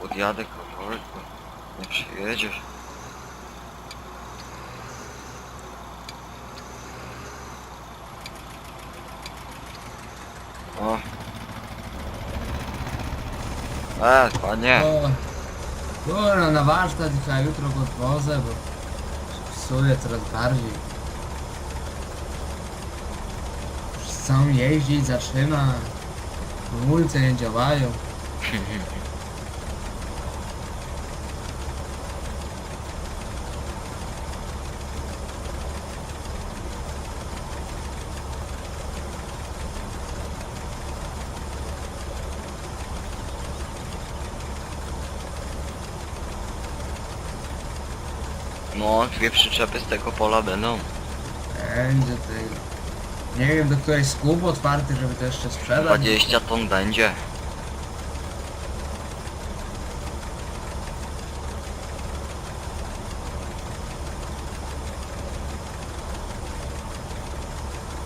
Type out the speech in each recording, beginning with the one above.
podjadę kawałek, bo nie przyjedziesz. O. E, panie. O, Kurwa, na warsztat dzisiaj jutro go odwozę, bo psuje coraz bardziej. Chcą jeździć, zaczyna. Hamulce nie działają. No, dwie przyczepy z tego pola będą. Będzie tej... Nie wiem do której skup otwarty, żeby to jeszcze sprzedać. 20 ton będzie.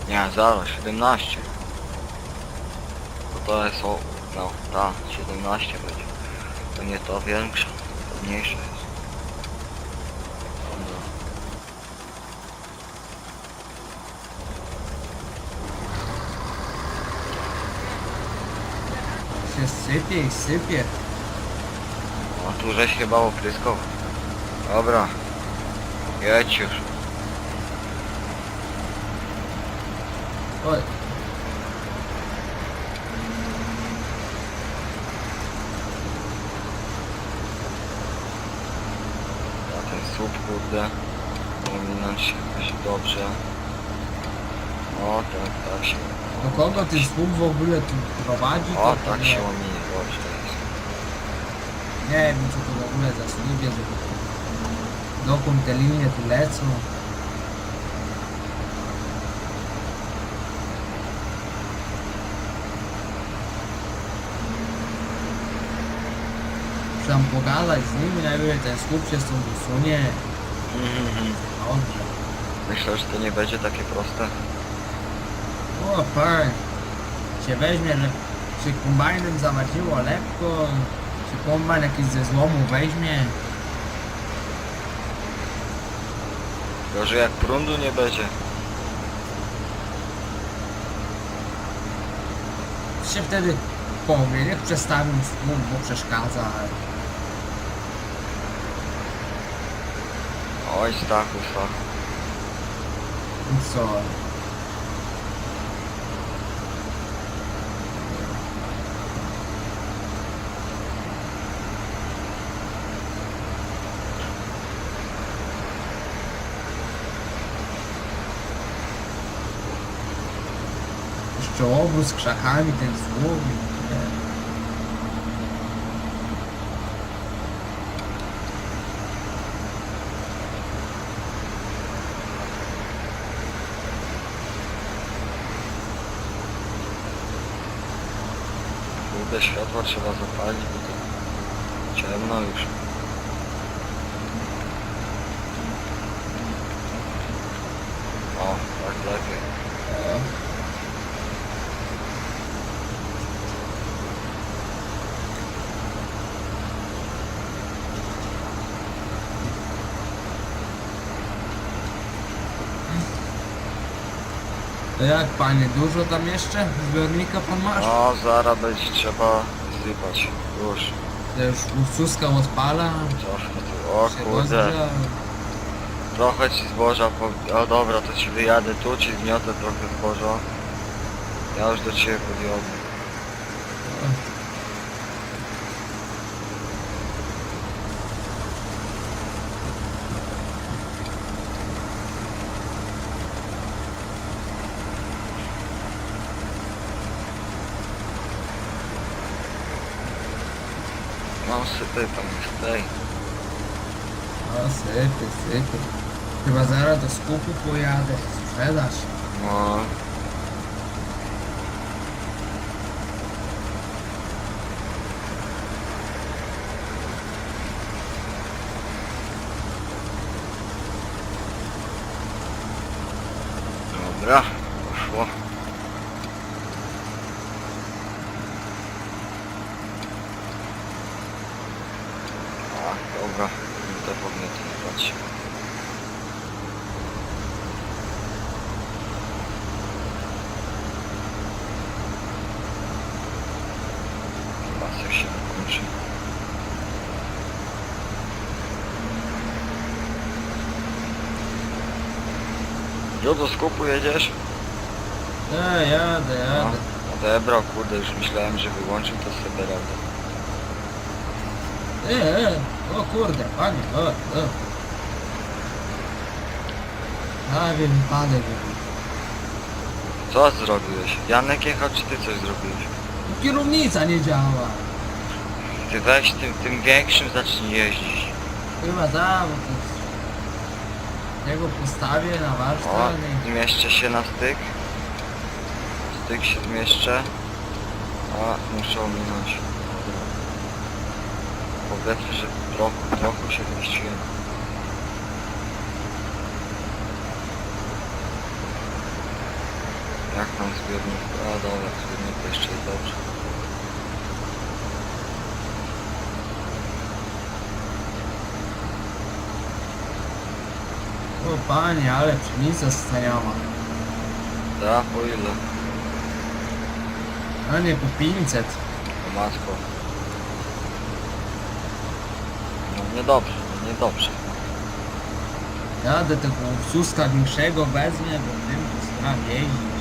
Nie, zaraz, 17. To to jest o... No, ta, 17 będzie. To nie to większa, to mniejsza jest. Dobra. Się sypie i sypie. O, tu żeś chyba opryskał. Dobra. Jedź już. Oj, A ten słup, kurde. Pominąć się jakoś dobrze. O, tak, tak się. Do kogo ty słup w ogóle tu prowadzi? O, to tak nie- się ominie, jest. Nie wiem co to w ogóle za słupie, że dokąd te linie tu lecą. Tam pogadać z nimi, najwyżej ten słup się stąd usunie. Mhm. Dobrze. Myślę, że to nie będzie takie proste. O, fajnie. Się weźmie, że się kombajnem zawadziło lekko, czy kombajn jakiś ze złomu weźmie. Gorzej jak prądu nie będzie. się wtedy powie, niech przestawił słup, bo przeszkadza. Oj, Stachu, Stachu. Co? Jeszcze obóz z krzakami, ten złom. nie. Kurde, światła trzeba zapalić, bo to ciemno już. O, tak lepiej. To jak panie, dużo tam jeszcze zbiornika pan masz? No, zaraz będzie trzeba zsypać. Już. To już Ursuska odpala. Trochę tu. O się kurde. Trochę ci zboża po... O dobra, to ci wyjadę tu, ci zgniotę trochę zboża. Ja już do ciebie podjadę. No sypy tam już tej. O, sypy, sypy. Chyba zaraz do skupu pojadę, sprzedać. No. Dobra, poszło. Dobra, to powinien to nie patrzeć. Pasek się kończy. Jo, do skupu jedziesz? E, jadę, No, jadę. odebrał, kurde, już myślałem, że wyłączył to sobie radę. E, e, o kurde, panie, o, o. Prawie wypadek był. Co zrobiłeś? Janek jechał, czy ty coś zrobiłeś? Kierownica nie działa. Ty weź tym, tym większym zacznij jeździć. Chyba da, bo to jest... Ja go postawię na O, warsztat i... zmieszczę się na styk. Styk się zmieszczę. A, muszę ominąć. Powiedzmy, że trochę, trochę się zmieściłem. Jak tam zbiornik? A dobra, zbiornik jeszcze jest dobrze. O panie, ale pszenica staniała. Da, po ile? A nie po 500. O matko. No niedobrze, niedobrze. Jadę tego Ursuska większego wezmę, bo tym postaram jeździć.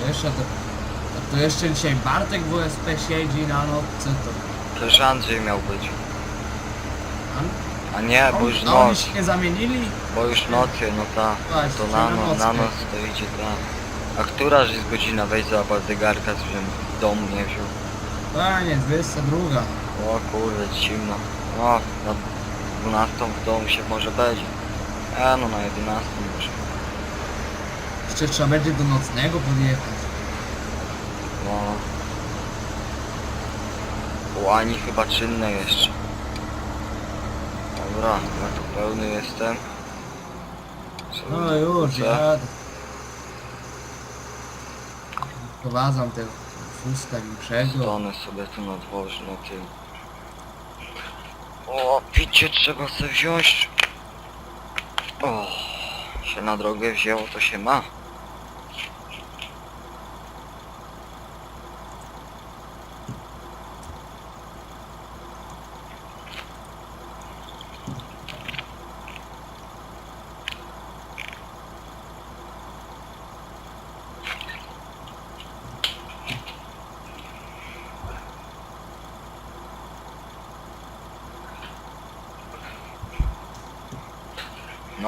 To jeszcze to... A to jeszcze dzisiaj Bartek w OSP siedzi na nocce, to... Też Andrzej miał być. A- A nie, bo już a oni noc. się nie zamienili? Bo już nocy, no ta. Właśnie, To na no, na noc to idzie ta. A któraż jest godzina? Weź zobacz zegarka, żebym w domu nie wziął. Panie, 22. O kurde, zimno. O, na 12 w domu się może będzie. A no na 11 może. Jeszcze trzeba będzie do nocnego podjechać. No. Łani chyba czynne jeszcze. Dobra, ja tu pełny jestem. Co No już, jadę. Prowadzam tego Ursuska większego. Stanę sobie tu na dworze na tym. O, picie trzeba sobie wziąć. O, się na drogę wzięło, to się ma.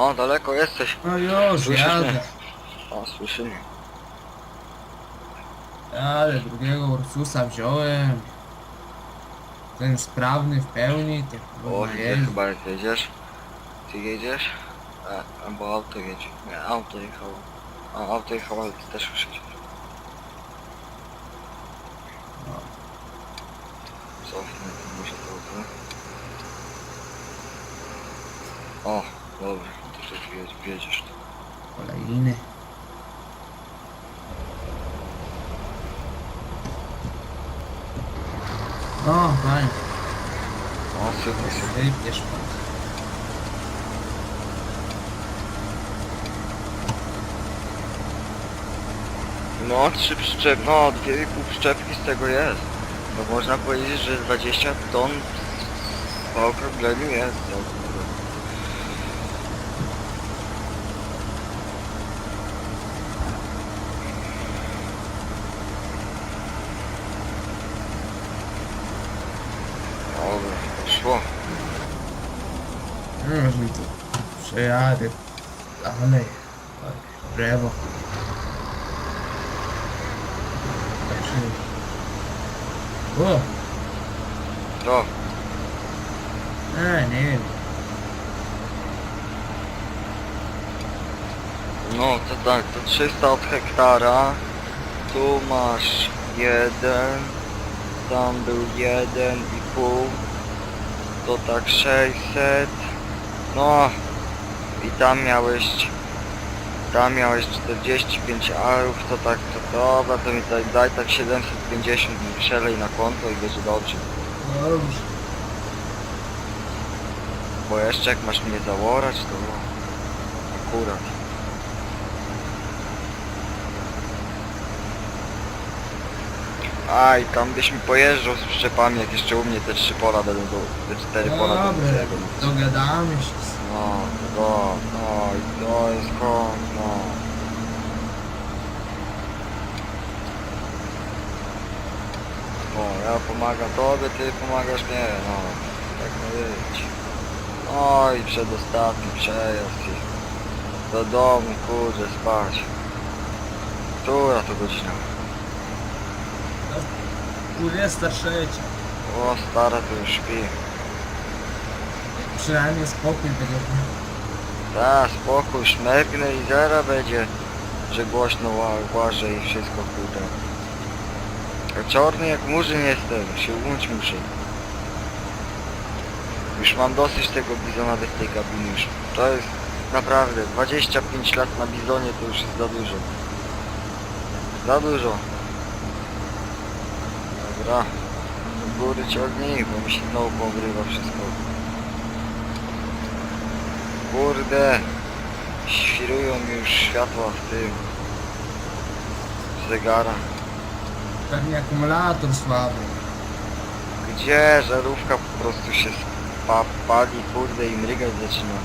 No, daleko jesteś. No już, Słyszysz jadę. O, słyszymy. Jadę, drugiego Ursusa wziąłem. Ten sprawny w pełni, ty O, kurwa chyba jak jedziesz. Ty jedziesz? A, albo auto jedzie. Nie, auto jechało. A, auto jechało, ale ty też już jedziesz. No. Cofnę, to może to auto. O, dobra, to tu. Kolejny. O, panie, O, super, super. wypniesz pan. No, trzy przyczep, no, dwie i pół przyczepki z tego jest. No można powiedzieć, że 20 ton po okrągleniu jest. No, przejadę. Dalej. Oj, w lewo. Znaczy... O, To, e, nie wiem. no to tak, to 300 od hektara. Tu masz jeden, tam był jeden i pół, to tak 600, no i tam miałeś Tam miałeś 45 arów, to tak, to dobra, to mi daj, daj tak 750 i przelej na konto i będzie dobrze. Dobrze. Bo jeszcze jak masz mnie zaorać, to akurat. Aj, tam byś mi pojeżdżał z przyczepami, jak jeszcze u mnie te trzy pola będą do, te cztery pola do Dobra, tego. dogadamy się. No, to, no i to jest kąt, no. O, ja pomagam tobie, ty pomagasz mnie, no. Tak ma być. No i przedostatni przejazd i do domu, kurde, spać. Która to godzina? 23. O, stara to już śpi. Przynajmniej spokój dnia. Ta, spokój, szmergnę i zara będzie, że głośno ła- łażę i wszystko kurde. A czarny jak murzyn jestem, się umyć muszę. Już mam dosyć tego bizona bez tej kabiny już. To jest naprawdę 25 lat na bizonie to już jest za dużo. Za dużo. Dobra. Do góry ciągnij, bo mi się znowu pogrywa wszystko. Kurde. Świrują mi już światła w tym. Zegara. Pewnie akumulator słaby. Gdzie żarówka po prostu się pali, kurde i mrygać zaczyna.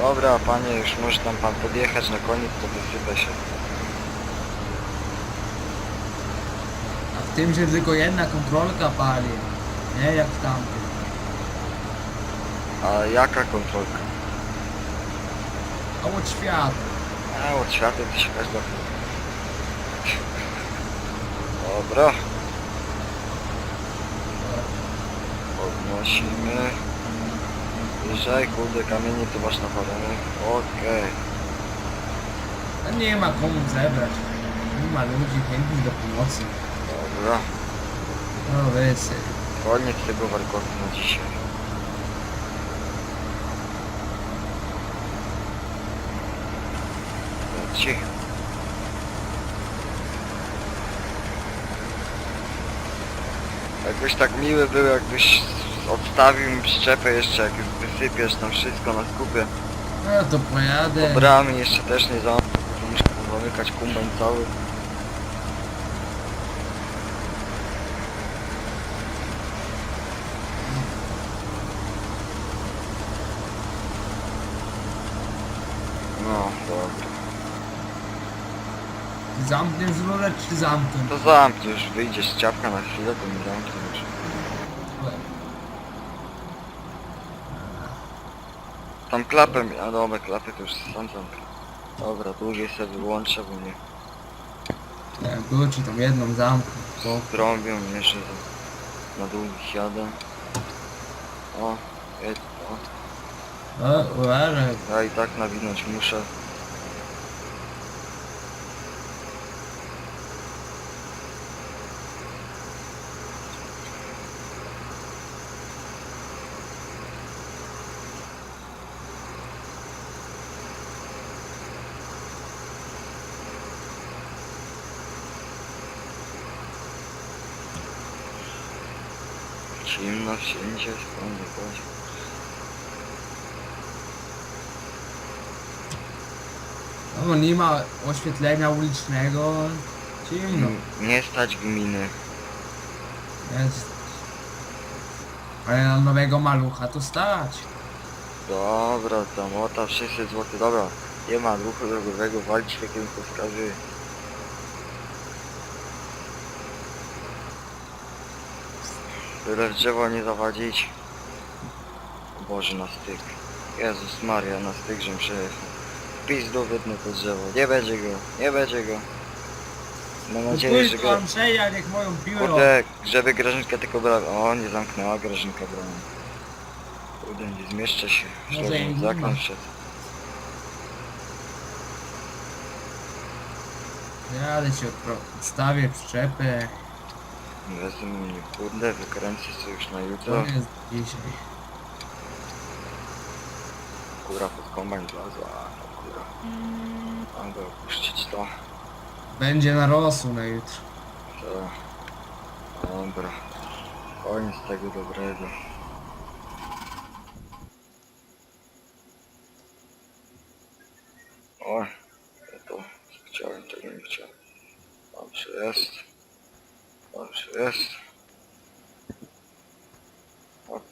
Dobra, panie, już może tam pan podjechać na koniec, to wysypę się. A w tym się tylko jedna kontrolka pali. Nie jak w tamtym. A jaka kontrolka? A od. A, od to się każda... Dobra. Podnosimy. Wyżej, kurde, kamienie to masz napalone. Okej. A nie ma komu zebrać. Nie ma ludzi chętnych do pomocy. Dobra. No weź Koniec tego warkotu na dzisiaj. Cicho. Jakoś tak miły był, jakbyś odstawił mi przyczepę jeszcze, jak już wysypiesz tam wszystko na skupie. No to pojadę. Po bramy jeszcze też nie zamknął, muszę zamykać kumbeń cały. No, dobra. Zamkniesz rurę czy zamknę? To zamknij już, wyjdziesz z ciapka na chwilę, to mi zamknij już. Tam klapę mi, a dobra, klapę to już sam zamknę. Dobra, długiej sobie wyłączę, bo mnie Jak było ci tam jedną zamknę. Bo trąbią, jeszcze za- na długich jadę. O, jedź, o. o, uważaj. Ja i tak nawinąć muszę. Zimno wszędzie, skąd chodzi. No nie ma oświetlenia ulicznego. Ciemno. M- Nie stać gminy. Jest. Ale na nowego malucha to stać. Dobra, tam ota 600 zł, dobra. Nie ma ruchu drogowego, walcz się kierunku wskazuje. Tyle drzewo nie zawadzić. Boże, na styk. Jezus Maria, na styk, żem przejechał. Pizdu wytnę to drzewo. Nie będzie go, nie będzie go. Mam nadzieję, że Pójdź go... Andrzeja, niech moją piłę. Kurde, żeby Grażynka tylko brała. O, nie zamknęła Grażynka bramę. Kurde, nie zmieszczę się. Może jej nie wszedł. Jadę ci odpro- odstawię przyczepę. Wezmę mnie, kurde, wykręcę sobie już na To jutro. jest dzisiaj. Kura pod kombajn wlazła. Dobra. Mogę opuścić to. Będzie narosło na jutro. To... Dobra. Koniec tego dobrego. O, ja to chciałem, tego nie chciałem. Dobrze jest. Dobrze jest. Hop.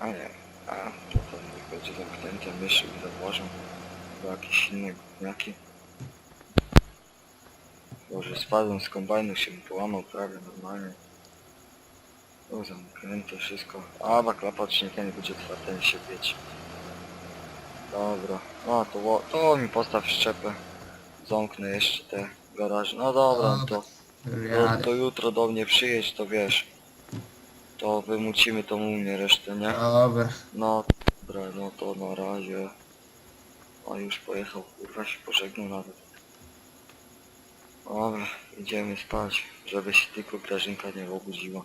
A nie, a to to niech będzie zamknięte myszy i założą. Chyba jakieś inne gówniaki. Boże, spadłem z kombajnu, się połamał prawie normalnie. O, zamknięte wszystko. A, baklapa odcinka nie będzie otwarta, nie się wieć. Dobra. A, to, to mi postaw szczepę. Zamknę jeszcze te garaże. No dobra, no to, to, Jadę. to jutro do mnie przyjedź, to wiesz. To wymucimy tą u mnie resztę, nie? Dobra. No, dobra, no to na razie. A już pojechał, kurwa się pożegnał nawet. Dobra, idziemy spać, żeby się tylko Grażynka nie obudziła.